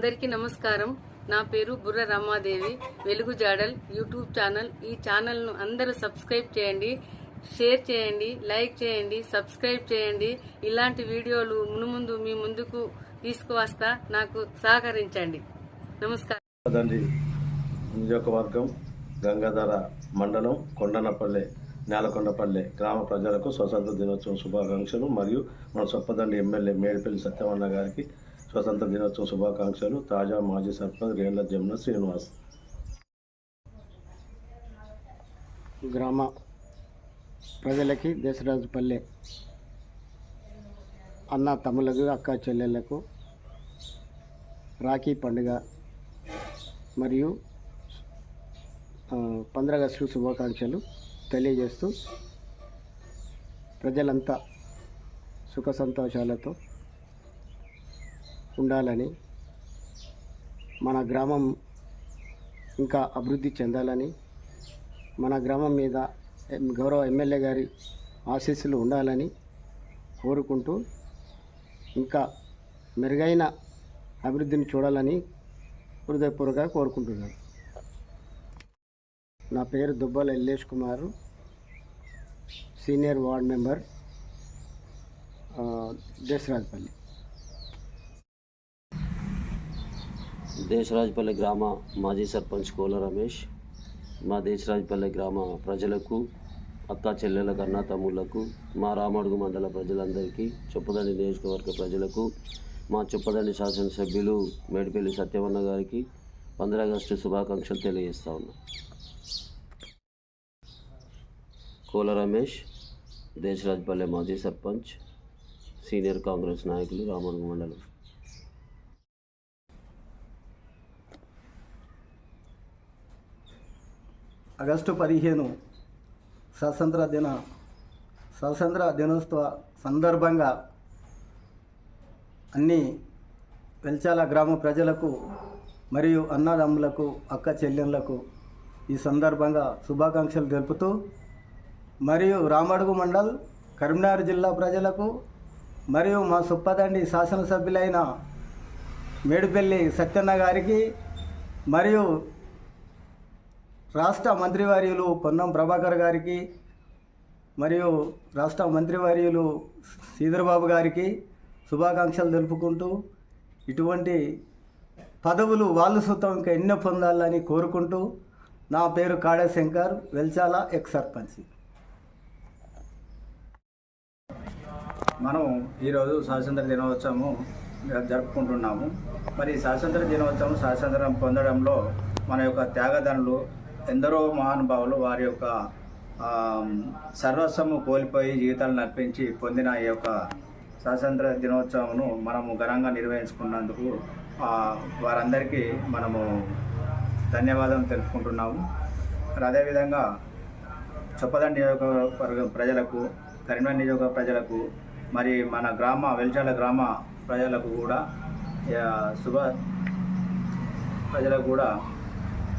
అందరికీ నమస్కారం. నా పేరు బుర్ర రమాదేవి. వెలుగు జాడల్ యూట్యూబ్ ఛానల్. ఈ ఛానల్ను అందరూ సబ్స్క్రైబ్ చేయండి షేర్ చేయండి లైక్ చేయండి సబ్స్క్రైబ్ చేయండి. ఇలాంటి వీడియోలు మునుముందు మీ ముందుకు తీసుకువస్తా నాకు సహకరించండి. నమస్కారం. నియోజకవర్గం గంగాధర మండలం కొండనపల్లె నేలకొండపల్లె గ్రామ ప్రజలకు స్వతంత్ర దినోత్సవం శుభాకాంక్షలు. మరియు మన సొప్పదండి ఎమ్మెల్యే మేడిపల్లి సత్యవన్న గారికి స్వతంత్ర దినోత్సవం శుభాకాంక్షలు. తాజా మాజీ సర్పంచ్ రేండ్ల జమున శ్రీనివాస్. గ్రామ ప్రజలకి దేశరాజుపల్లె అన్న తమ్ములకు అక్క చెల్లెళ్ళకు రాఖీ పండుగ మరియు పంద్రగస్టు శుభాకాంక్షలు తెలియజేస్తూ ప్రజలంతా సుఖ సంతోషాలతో ఉండాలని మన గ్రామం ఇంకా అభివృద్ధి చెందాలని మన గ్రామం మీద గౌరవ ఎమ్మెల్యే గారి ఆశీస్సులు ఉండాలని కోరుకుంటూ ఇంకా మెరుగైన అభివృద్ధిని చూడాలని హృదయపూర్వక కోరుకుంటున్నాను. నా పేరు Dubbala Yellesh Kumar senior ward member ఆ, దేశరాజపల్లి. దేశరాజపల్లి గ్రామ మాజీ సర్పంచ్ కోల రమేష్ మా దేశరాజపల్లి గ్రామ ప్రజలకు అక్క చెల్లెలకు అన్న తమ్ముళ్ళకు మా రామడుగు మండల ప్రజలందరికీ చొప్పదండి నియోజకవర్గ ప్రజలకు మా చొప్పదండి శాసనసభ్యులు మేడిపల్లి సత్యవన్న గారికి పంద్ర ఆగస్టు శుభాకాంక్షలు తెలియజేస్తా ఉన్నా. కోల రమేష్ దేశరాజపల్లి మాజీ సర్పంచ్ సీనియర్ కాంగ్రెస్ నాయకులు రామడుగు మండలం. ఆగస్టు పదిహేను స్వాతంత్ర దిన స్వాతంత్ర దినోత్సవ సందర్భంగా అన్ని వెల్చాల గ్రామ ప్రజలకు మరియు అన్నదమ్ములకు అక్క చెల్లెళ్ళకు ఈ సందర్భంగా శుభాకాంక్షలు తెలుపుతూ మరియు రామడుగు మండల్ కరీంనగర్ జిల్లా ప్రజలకు మరియు మా సుప్పదండి శాసనసభ్యులైన మేడిపల్లి సత్యన్న గారికి మరియు రాష్ట్ర మంత్రివర్యులు పొన్నం ప్రభాకర్ గారికి మరియు రాష్ట్ర మంత్రివర్యులు శ్రీధర్బాబు గారికి శుభాకాంక్షలు తెలుపుకుంటూ ఇటువంటి పదవులు వాళ్ళు సుతం ఇంకా ఎన్నో పొందాలని కోరుకుంటూ నా పేరు కాడే శంకర్ వెల్చాల ఎక్స్ సర్పంచ్. మనం ఈరోజు స్వాతంత్ర దినోత్సవం జరుపుకుంటున్నాము. మరి స్వాతంత్ర దినోత్సవం స్వాతంత్రం పొందడంలో మన యొక్క త్యాగదనులు ఎందరో మహానుభావులు వారి యొక్క సర్వస్వము కోల్పోయి జీవితాలు నర్పించి పొందిన ఈ యొక్క స్వాతంత్ర దినోత్సవంను మనము ఘనంగా నిర్వహించుకున్నందుకు వారందరికీ మనము ధన్యవాదాలు తెలుపుకుంటున్నాము. మరి అదేవిధంగా చొప్పదండి నియోజకవర్గ ప్రజలకు కరీంనగర్ నియోజక ప్రజలకు మరి మన గ్రామ వెల్చాల గ్రామ ప్రజలకు కూడా శుభ ప్రజలకు కూడా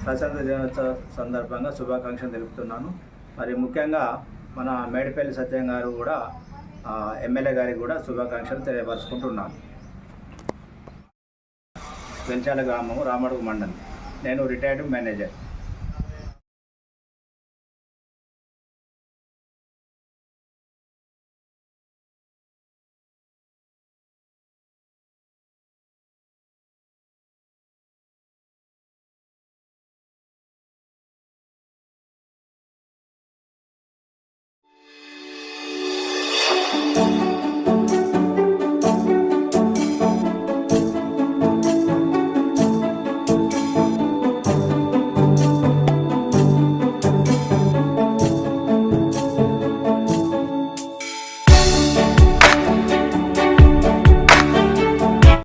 స్వాతంత్ర దినోత్సవ సందర్భంగా శుభాకాంక్షలు తెలుపుతున్నాను. మరి ముఖ్యంగా మన మేడిపల్లి సత్యం గారు కూడా ఎమ్మెల్యే గారికి కూడా శుభాకాంక్షలు తెలియపరుచుకుంటున్నాను. వెల్చాల గ్రామం రామడుగు మండలం. నేను రిటైర్డ్ మేనేజర్.